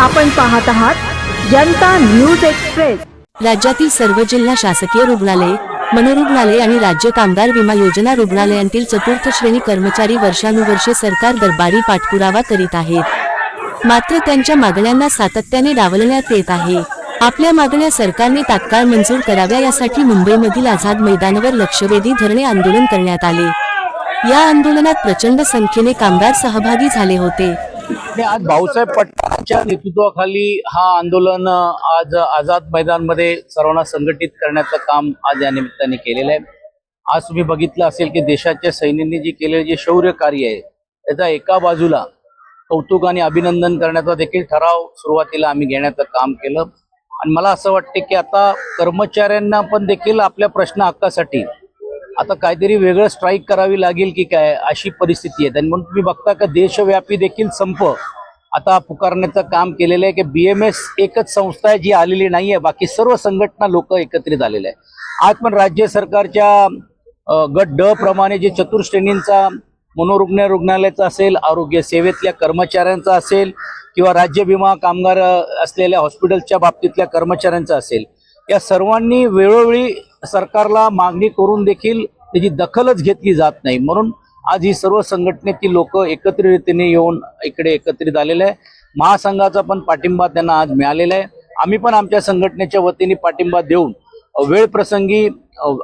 आपण पाहत आहात जनता न्यूज एक्सप्रेस. राज्यातील सर्व जिल्हा शासकीय रुग्णालये मनोरुग्णालय आणि राज्य कामगार विमा योजना रुग्णालयांतील चतुर्थ श्रेणी कर्मचारी वर्षानुवर्षे सरकार दरबारी पाठपुरावा करीत आहेत. मात्र त्यांच्या मागण्यांना सातत्याने डावलण्यात येत आहे. आपल्या मागण्या सरकारने तात्काळ मंजूर कराव्या यासाठी मुंबईमधील आझाद मैदानावर लक्षवेधी धरणे आंदोलन करण्यात आले. या आंदोलनात प्रचंड संख्येने कामगार सहभागी झाले होते. आणि आज भाऊसाहेब पटलांच्या नेतृत्वाखाली हा आंदोलन आज आझाद मैदानमध्ये सर्वांना संघटित करण्याचं काम आज या निमित्ताने केलेलं आहे. आज तुम्ही बघितलं असेल की देशाच्या सैन्यांनी जे केलेले जे शौर्य कार्य आहे त्याचा एका बाजूला कौतुक आणि अभिनंदन करण्याचा देखील ठराव सुरुवातीला आम्ही घेण्याचं काम केलं. आणि मला असं वाटते की आता कर्मचाऱ्यांना पण देखील आपल्या प्रश्न हक्कासाठी आता काहीतरी वेगळं स्ट्राईक करावी लागेल की काय अशी परिस्थिती आहे. आणि म्हणून तुम्ही बघता का देशव्यापी देखील संप आता पुकारण्याचं काम केलेलं आहे की बी एम एस एकच संस्था आहे जी आलेली नाही आहे बाकी सर्व संघटना लोक एकत्रित आलेले आहे आज पण राज्य सरकारच्या गट ड प्रमाणे जे चतुर्श्रेणींचा मनोरुग्ण रुग्णालयाचा असेल आरोग्य सेवेतल्या कर्मचाऱ्यांचा असेल किंवा राज्य विमा कामगार असलेल्या हॉस्पिटलच्या बाबतीतल्या कर्मचाऱ्यांचा असेल या सर्वांनी वेळोवेळी सरकारला मागणी करून देखील त्याची दखलच घेतली जात नाही. म्हणून आज ही सर्व संघटनेतील लोक एकत्रित येऊन इकडे एकत्रित आलेले आहे. महासंघाचा पण पाठिंबा त्यांना आज मिळालेला आहे. आम्ही पण आमच्या संघटनेच्या वतीने पाठिंबा देऊन वेळ प्रसंगी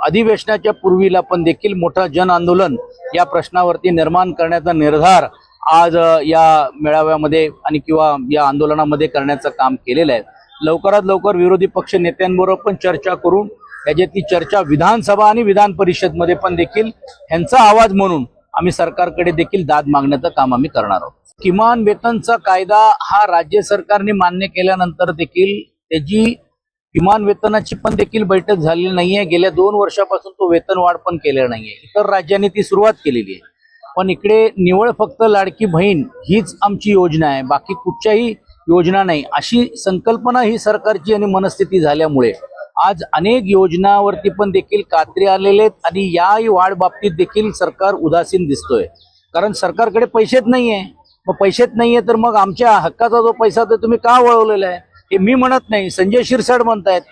अधिवेशनाच्या पूर्वीला पण देखील मोठा जन आंदोलन या प्रश्नावरती निर्माण करण्याचा निर्धार आज या मेळाव्यामध्ये आणि किंवा या आंदोलनामध्ये करण्याचं काम केलेलं आहे. लवकरात लवकर विरोधी पक्ष नेत्यांबरोबर पण चर्चा करून त्याच्यातली चर्चा विधानसभा आणि विधान परिषदमध्ये पण देखील ह्यांचा आवाज म्हणून आम्ही सरकारकडे देखील दाद मागण्याचं काम आम्ही करणार आहोत. किमान वेतनचा कायदा हा राज्य सरकारने मान्य केल्यानंतर देखील त्याची किमान वेतनाची पण देखील बैठक झालेली नाहीये. गेल्या दोन वर्षापासून तो वेतन वाढ पण केलेला नाहीये. इतर राज्यांनी ती सुरुवात केलेली आहे. पण इकडे निवळ फक्त लाडकी बहीण हीच आमची योजना आहे. बाकी कुठच्याही योजना नाही. अशी संकल्पना ही सरकारची आणि मनस्थिती झाल्यामुळे आज अनेक योजनावरती पण देखील कात्री आलेले आहेत आणि याही वाढ बाबतीत देखील सरकार उदासीन दिसतोय. कारण सरकारकडे पैसेच नाही आहे मग पैसेच नाही आहे तर मग आमच्या हक्काचा जो पैसा तो तुम्ही का वळवलेला आहे? हे मी म्हणत नाही. संजय शिरसाट म्हणतायत.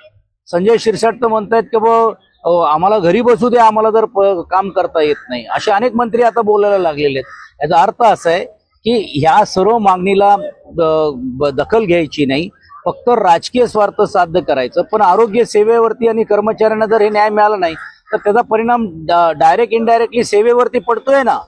संजय शिरसाट तर म्हणतायत की बा आम्हाला घरी बसू दे आम्हाला जर प- काम करता येत नाही. असे अनेक मंत्री आता बोलायला लागलेले आहेत. याचा अर्थ असा आहे की ह्या सर्व मागणीला दखल घ्यायची नाही. फक्त राजकीय स्वार्थ साध्य करायचं पण आरोग्य सेवेवरती आणि कर्मचाऱ्यांना जर हे न्याय मिळाला नाही तर त्याचा परिणाम डायरेक्ट इनडायरेक्टली सेवेवरती पडतोय ना?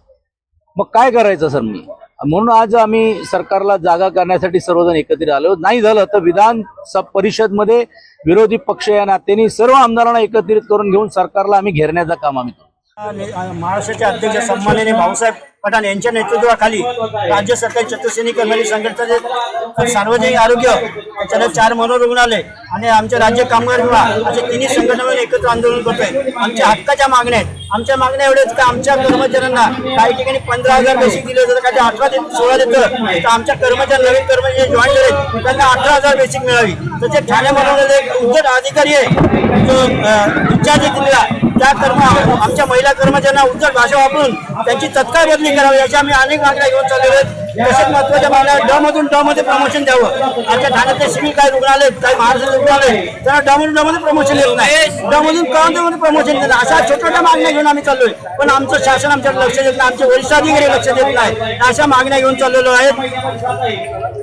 मग काय करायचं सर मी? म्हणून आज आम्ही सरकारला जागा करण्यासाठी सर्वजण एकत्रित आलो. नाही झालं तर विधान स- परिषदमध्ये विरोधी पक्ष या नात्याने सर्व आमदारांना एकत्रित करून घेऊन सरकारला आम्ही घेरण्याचं काम आम्ही महाराष्ट्राचे अध्यक्ष सन्माननीय भाऊसाहेब पठाण यांच्या नेतृत्वाखाली राज्य सरकारी चतुर्श्रेणी कर्मचारी संघटनेचे सार्वजनिक आरोग्य त्याच्यानंतर चार मनोरुग्णालय आणि आमच्या राज्य कामगार विभाग असे तिन्ही संघटना एकत्र आंदोलन करतोय. आमच्या हक्काच्या मागण्या आहेत. आमच्या मागण्या एवढ्याच की आमच्या कर्मचाऱ्यांना काही ठिकाणी पंधरा हजार बेसिक दिले जातात काही अठरा ते सोळा देतं तर आमच्या कर्मचारी नवीन कर्मचारी जॉईन झाले त्यांना अठरा हजार बेसिक मिळावी. तसेच ठाण्यामध्ये एक उद्योग अधिकारी आहे जो इन्चार्ज आहे दिलेला त्या कर्म आमच्या महिला कर्मचाऱ्यांना उद्धट भाषा वापरून त्यांची तत्काळ बदली करावी याच्या आम्ही अनेक मागण्या घेऊन चाललेलो आहेत. तसेच महत्त्वाच्या मागण्या ड मधून ड मध्ये प्रमोशन द्यावं. आमच्या ठाण्यातले सिव्हिल काही रुग्णालय काही महाराष्ट्र रुग्णालय त्यांना ड मधून ड मध्ये प्रमोशन येत नाही. ड मधून मध्ये प्रमोशन देत अशा छोट्या छोट्या मागण्या घेऊन आम्ही चाललोय. पण आमचं शासन आमच्याकडे लक्ष देत नाही. आमचे वरिष्ठ अधिकारी लक्ष देत नाही. अशा मागण्या घेऊन चाललेलो आहेत.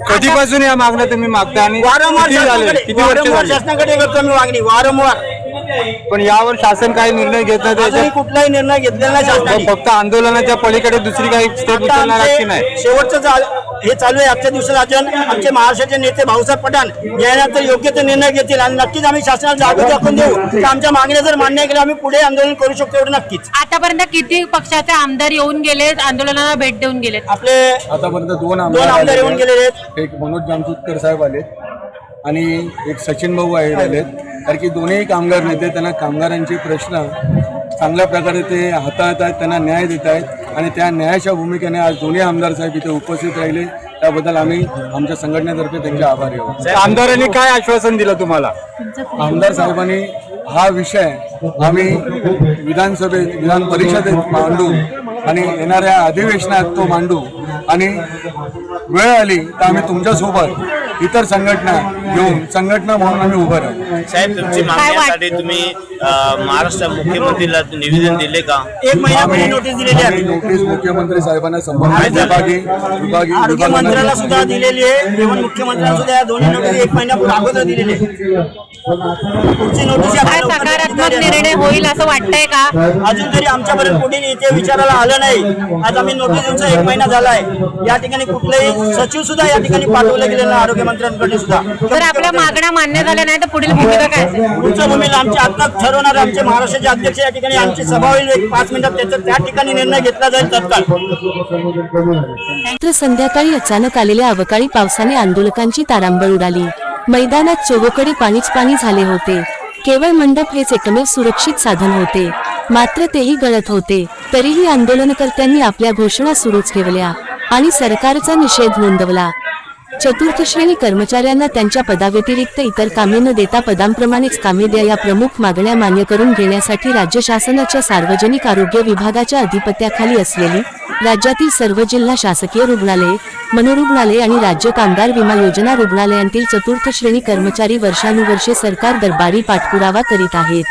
कधीपासून या मागण्या तुम्ही मागता आणि वारंवार शासनाकडे वारंवार शासनाकडे करतो आम्ही मागणी वारंवार. पण यावर शासन काही निर्णय घेत नाही अजूनही त्याच्यात कुठलाही निर्णय घेतलेला नाही शासनाने. फक्त आंदोलनाच्या पलीकडे दुसरी काही स्टेप आता उचलणार की नाही. शेवटचं हे चालू आहे आजच्या दिवसात अजून आमचे महाराष्ट्राचे नेते भाऊसाहेब पठाण यानंतर योग्य ते निर्णय घेतील आणि नक्कीच आम्ही शासनाला जागृत दाखवून देऊ. की आमच्या मागण्या जर मान्य केल्या आम्ही पुढे आंदोलन करू शकतो एवढं नक्कीच. आतापर्यंत किती पक्षाचे आमदार येऊन गेलेत आंदोलनाला भेट देऊन गेलेत आपले आतापर्यंत दोन दोन आमदार आमदार आलेले येऊन. गेलेले आहेत. एक मनोज जामसुतकर साहेब आलेत आणि एक सचिन भाऊ आहेत. आलेत कारण की दोन्ही कामगार नेते त्यांना कामगारांचे प्रश्न चांगल्या प्रकारे ते हाताळत आहेत त्यांना न्याय देत आहेत. आणि त्या न्यायाच्या भूमिकेने आज दोन्ही आमदार साहेब इथे उपस्थित राहिले. त्याबद्दल आम्ही आमच्या संघटनेतर्फे त्यांचे आभारी आहोत. आमदारांनी काय आश्वासन दिलं तुम्हाला? आमदार साहेबांनी हा विषय आम्ही विधानसभेत विधान परिषदेत मांडू आणि येणाऱ्या अधिवेशनात तो मांडू. आणि वेळ आली तर आम्ही तुमच्यासोबत इतर संघटना घेऊन संघटना म्हणून आम्ही उभं राहू. साहेब तुमची मागण्यासाठी तुम्ही अं, महाराष्ट्र मुख्यमंत्रीला निवेदन दिले का? एक महिन्यापूर्वी नोटीस दिलेली आम्ही आहे नोटीस मुख्यमंत्री साहेबांना संबंधित विभागी विभागी आरोग्य मंत्र्याला विभागांना सुद्धा दिलेली आहे. इव्हन मुख्यमंत्र्यांना सुद्धा या दोन्ही नोटीस एक महिन्यापूर्वी अगोदर दिलेली आहे पुढची नोटीस काय सकारात्मक निर्णय होईल असं वाटतंय का? अजून तरी आमच्यापर्यंत कोणी इथे विचारायला आलं नाही. आज आम्ही नोटीस देऊन एक महिना झालाय. या ठिकाणी कुठलेही सचिव सुद्धा या ठिकाणी पाठवले गेले नाही आरोग्य मंत्र्यांकडे सुद्धा. जर आपल्या मागण्या मान्य झाल्या नाही तर पुढील भूमिका काय पुढच्या भूमीला आमचे आता ठरवणार आमचे महाराष्ट्राचे अध्यक्ष या ठिकाणी आमची सभा होईल एक पाच मिनिटात त्याचा त्या ठिकाणी निर्णय घेतला जाईल तत्काळ. संध्याकाळी अचानक आलेल्या अवकाळी पावसाने आंदोलकांची तारांबळ उडाली. मैदानात चोहोकडे पाणीच पाणी झाले होते. केवळ मंडप हेच एकमेव सुरक्षित साधन होते. मात्र तेही गळत होते. तरीही आंदोलनकर्त्यांनी आपल्या घोषणा सुरूच ठेवल्या आणि सरकारचा निषेध नोंदवला. चतुर्थ श्रेणी कर्मचाऱ्यांना त्यांच्या पदाव्यतिरिक्त इतर कामे न देता पदांप्रमाणेच कामे द्या या प्रमुख मागण्या मान्य करून घेण्यासाठी राज्य शासनाच्या सार्वजनिक आरोग्य विभागाच्या अधिपत्याखाली असलेली राज्यातील सर्व जिल्हा शासकीय रुग्णालये मनोरुग्णालये आणि राज्य कामगार विमा योजना रुग्णालयांतील चतुर्थ श्रेणी कर्मचारी वर्षानुवर्षे सरकार दरबारी पाठपुरावा करीत आहेत.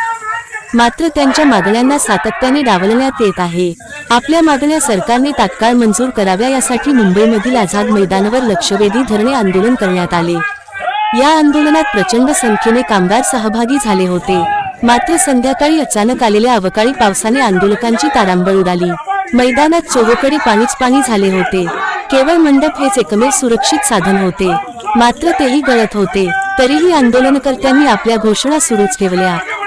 मात्र त्यांच्या मागण्यांना सातत्याने डावलण्यात येत आहे. आपल्या मागण्या सरकारने तात्काळ मंजूर कराव्या यासाठी मुंबईमधील आझाद मैदानावर लक्षवेधी धरणे आंदोलन करण्यात आले. या आंदोलनात प्रचंड संख्येने कामगार सहभागी झाले होते. मात्र संध्याकाळी अचानक आलेल्या अवकाळी पावसाने आंदोलकांची तारांबळ उडाली. मैदानात चोहोकडे पाणीच पाणी झाले होते. केवळ मंडप हेच एकमेव सुरक्षित साधन होते. मात्र तेही गळत होते. तरीही आंदोलनकर्त्यांनी आपल्या घोषणा सुरूच ठेवल्या.